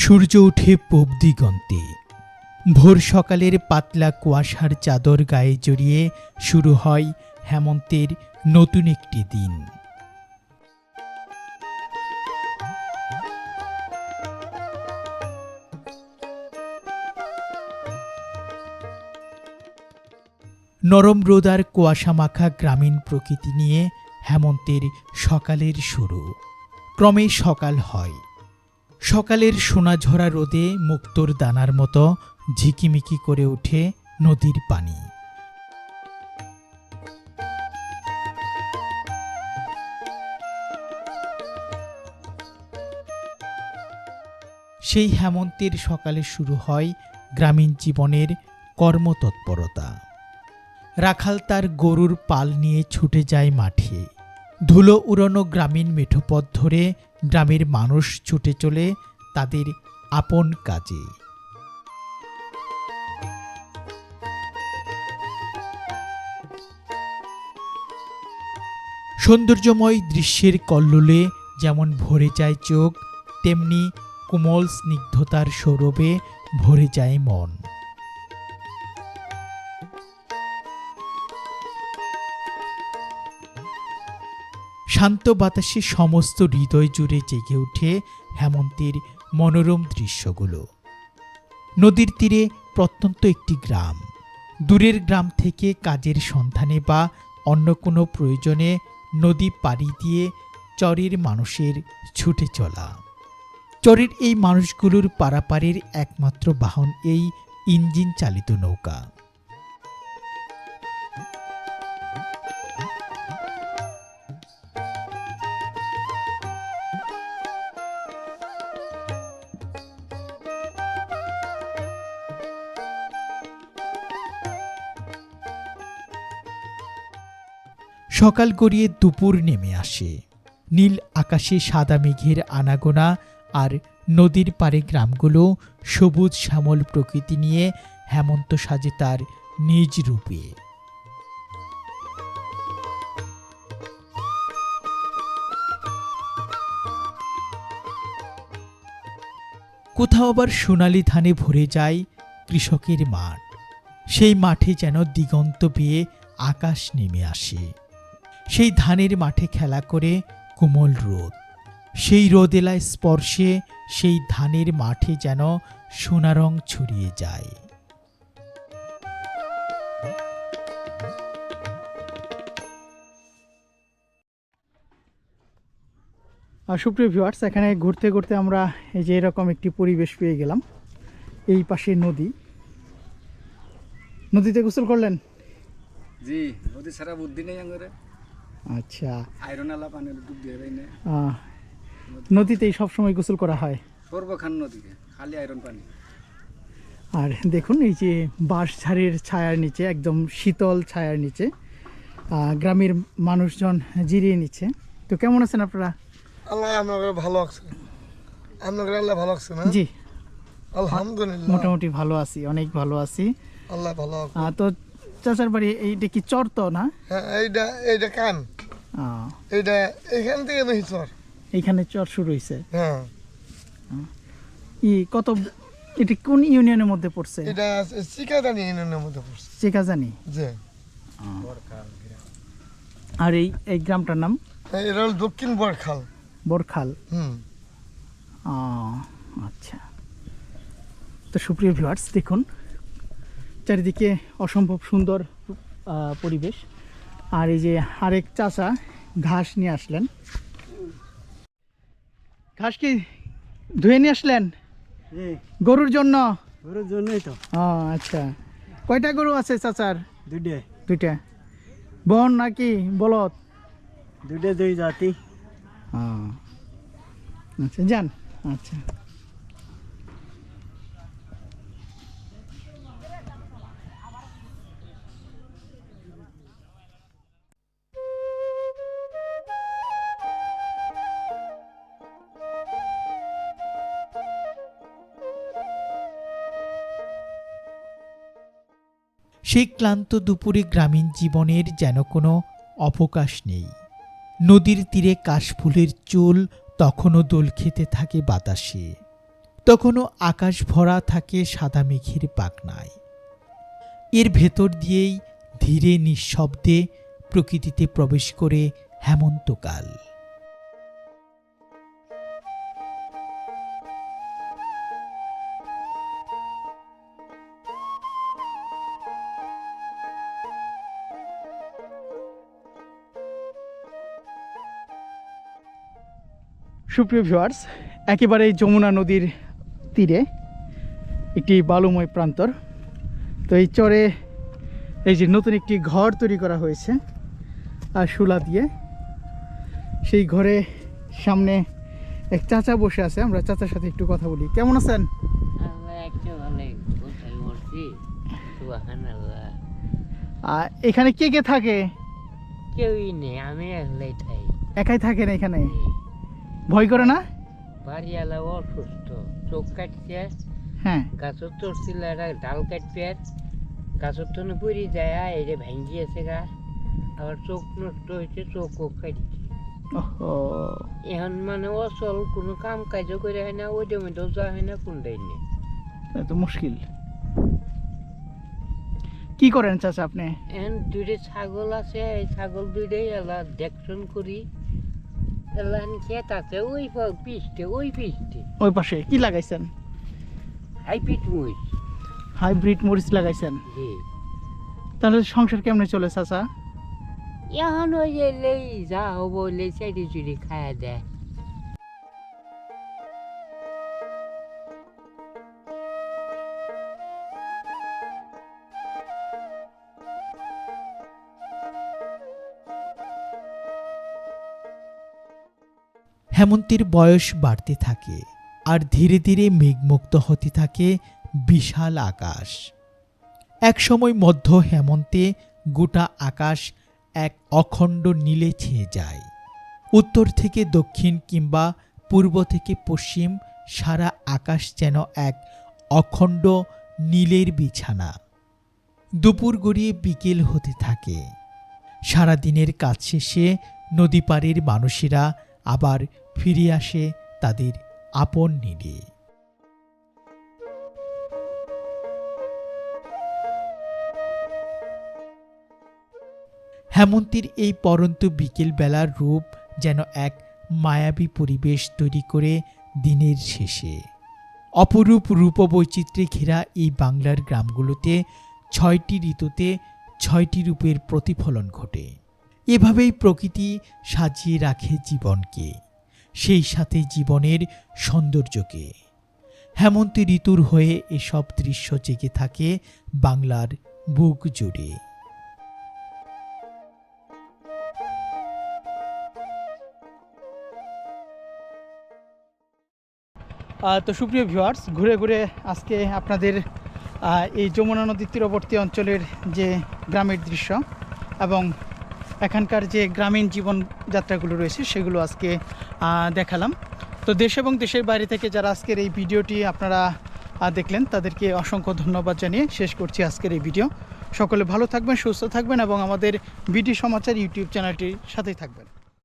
সূর্য ওঠে পূব দিগন্তে। ভোর সকালের পাতলা কুয়াশার চাদর গায়ে জড়িয়ে শুরু হয় হেমন্তের নতুন একটি দিন। নরম রোদার কুয়াশা মাখা গ্রামীণ প্রকৃতি নিয়ে হেমন্তের সকালের শুরু। ক্রমে সকাল হয়। সকালের সোনাঝরা রোদে মুক্তোর দানার মতো ঝিকিমিকি করে ওঠে নদীর পানি। সেই হেমন্তের সকালে শুরু হয় গ্রামীণ জীবনের কর্মতৎপরতা। রাখাল তার গরুর পাল নিয়ে ছুটে যায় মাঠে। ধুলো উড়ানো গ্রামীণ মেঠোপথ ধরে গ্রামের মানুষ ছুটে চলে তাদের আপন কাজে। সৌন্দর্যময় দৃশ্যের কল্লোলে যেমন ভরে যায় চোখ, তেমনি কোমল স্নিগ্ধতার সৌরভে ভরে যায় মন। শান্ত বাতাসে সমস্ত হৃদয় জুড়ে জেগে ওঠে হেমন্তের মনোরম দৃশ্যগুলো। নদীর তীরে প্রত্যন্ত একটি গ্রাম। দূরের গ্রাম থেকে কাজের সন্ধানে বা অন্য কোনো প্রয়োজনে নদী পাড়ি দিয়ে চরের মানুষের ছুটে চলা। চরের এই মানুষগুলোর পারাপারের একমাত্র বাহন এই ইঞ্জিন চালিত নৌকা। সকাল গড়িয়ে দুপুর নেমে আসে। নীল আকাশে সাদা মেঘের আনাগোনা আর নদীর পাড়ে গ্রামগুলো সবুজ শ্যামল প্রকৃতি নিয়ে হেমন্ত সাজে তার নিজ রূপে। কোথাও আবার সোনালি ধানে ভরে যায় কৃষকের মাঠ। সেই মাঠে যেন দিগন্ত পেয়ে আকাশ নেমে আসে। সেই ধানের মাঠে খেলা করে কোমল রোদ। সেই রোদেলায় স্পর্শে সেই ধানের মাঠে যেন সোনারং ছড়িয়ে যায়। আর সুপ্রিয় ভিউয়ার্স এখানে ঘুরতে ঘুরতে আমরা এই যে এরকম একটি পরিবেশ পেয়ে গেলাম। এই পাশে নদী। নদীতে গোসল করলেন? জি নদী ছাড়া বুদ্ধি নেই আচ্ছা। আয়রন আলা পানির ডুব দিয়ে দেয় না। নদীতেই সবসময় গোসল করা হয়? সর্বখান নদীকে খালি আয়রন পানি। আর দেখুন এই যে বাঁশঝাড়ের ছায়ার নিচে একদম শীতল ছায়ার নিচে গ্রামের মানুষজন জিরিয়ে নিচ্ছে। তো কেমন আছেন আপনারা? আল্লাহ আপনাকে ভালো আছে আপনাকে আল্লাহ ভালো আছে না? জি। আলহামদুলিল্লাহ। মোটামুটি ভালো আছি অনেক ভালো আছি। আল্লাহ ভালো তো চাচার বাড়ি এইটা কি চর তো না? হ্যাঁ এইটা এইটা কান। এইটা এখান থেকে নহি চর। এইখানে চর শুরু হয়েছে হ্যাঁ। ই কত এটি কোন ইউনিয়নের মধ্যে পড়ছে? এটা ইউনিয়নের মধ্যে পড়ছে। যে আর এই এই গ্রামটার নাম? হ্যাঁ, এটা হল দক্ষিণ বরখাল বরখাল হুম। আচ্ছা। তো সুপ্রিয় ভিউয়ার্স দেখুন চারিদিকে অসম্ভব সুন্দর পরিবেশ। আর এই যে আরেক চাচা ঘাস নিয়ে আসলেন। ঘাস কি ধুয়ে নিয়ে আসলেন? গরুর জন্য? গরুর জন্যই তো। ও আচ্ছা। কয়টা গরু আছে চাচার? দুইটে। দুইটা। বন নাকি বলদ? দুইটা দুই জাতি। আচ্ছা যান। আচ্ছা। সেই ক্লান্ত দুপুরে গ্রামীণ জীবনের যেন কোনো অবকাশ নেই। নদীর তীরে কাশফুলের চুল তখনও দোল খেতে থাকে বাতাসে। তখনও আকাশ ভরা থাকে সাদা মেঘের পাকনায় এর ভেতর দিয়েই ধীরে নিঃশব্দে প্রকৃতিতে প্রবেশ করে হেমন্তকাল। সুপ্রিয় ভিউয়ার্স একেবারে এই যমুনা নদীর তীরে একটি বালুময় প্রান্তর। তো এই চরে এই যে নতুন একটি ঘর তৈরি করা হয়েছে আর শুলা দিয়ে। সেই ঘরে সামনে এক চাচা বসে আছে আমরা চাচার সাথে একটু কথা বলি। কেমন আছেন? এখানে কে কে থাকে? কেউই নেই আমি একাই থাকেন এখানে? ভয় করে না? বাড়িওয়ালা অসুস্থ চোখ কাটছে হ্যাঁ। গাছর তোরছিল একটা ডাল কাটবে গাছর তো পড়ি যায় এটা ভাঙ্গি আছে গা আবার চোখ নষ্ট হয়েছে চোখও কাটছে। এখন মানে অচল কোনো কাম কাজও করে হয় না ওইটা মধ্যেও যাওয়া হয় না নেই। তো মুশকিল। কি করেন চাচা আপনি? এখন দুইটা ছাগল আছে এই ছাগল দুইটাই এলা দেখশন করি। এলা খেত আছে ওই পিষ্টে ওই পিষ্টে। ওই পাশে কি লাগাইছেন? পিট মুই হাইব্রিড মরিচ লাগাইছেন? জি। তাহলে সংসার কেমনে চলে চাচা? এখন ওই যে লেই যা হব লেই চাইডি চুরি খায়া দেয়। হেমন্তের বয়স বাড়তে থাকে আর ধীরে ধীরে মেঘমুক্ত হতে থাকে বিশাল আকাশ। একসময় মধ্য হেমন্তে গোটা আকাশ এক অখণ্ড নীলে ছেয়ে যায়। উত্তর থেকে দক্ষিণ কিংবা পূর্ব থেকে পশ্চিম সারা আকাশ যেন এক অখণ্ড নীলের বিছানা। দুপুর গড়িয়ে বিকেল হতে থাকে। সারাদিনের কাজ শেষে নদী পাড়ের মানুষেরা আবার ফিরে আসে তাদের আপন নীড়ে। হেমন্তের এই পরন্ত বিকেলবেলার রূপ যেন এক মায়াবী পরিবেশ তৈরি করে দিনের শেষে। অপরূপ রূপবৈচিত্র্যে ঘেরা এই বাংলার গ্রামগুলোতে ছয়টি ঋতুতে ছয়টি রূপের প্রতিফলন ঘটে। এভাবেই প্রকৃতি সাজিয়ে রাখে জীবনকে। সেই সাথে জীবনের সৌন্দর্যকে। হেমন্ত ঋতুর হয়ে এসব দৃশ্য জেগে থাকে বাংলার বুক জুড়ে। তো সুপ্রিয় ভিউয়ার্স ঘুরে ঘুরে আজকে আপনাদের এই যমুনা নদীর তীরবর্তী অঞ্চলের যে গ্রামের দৃশ্য এবং এখানকার যে গ্রামীণ জীবন যাত্রাগুলো রয়েছে, সেগুলো আজকে দেখালাম। তো দেশ এবং দেশের বাইরে থেকে যারা আজকের এই ভিডিওটি আপনারা দেখলেন, তাদেরকে অসংখ্য ধন্যবাদ জানিয়ে শেষ করছি আজকের এই ভিডিও। সকলে ভালো থাকবেন, সুস্থ থাকবেন এবং আমাদের বিডি সমাচার ইউটিউব চ্যানেলটির সাথেই থাকবেন।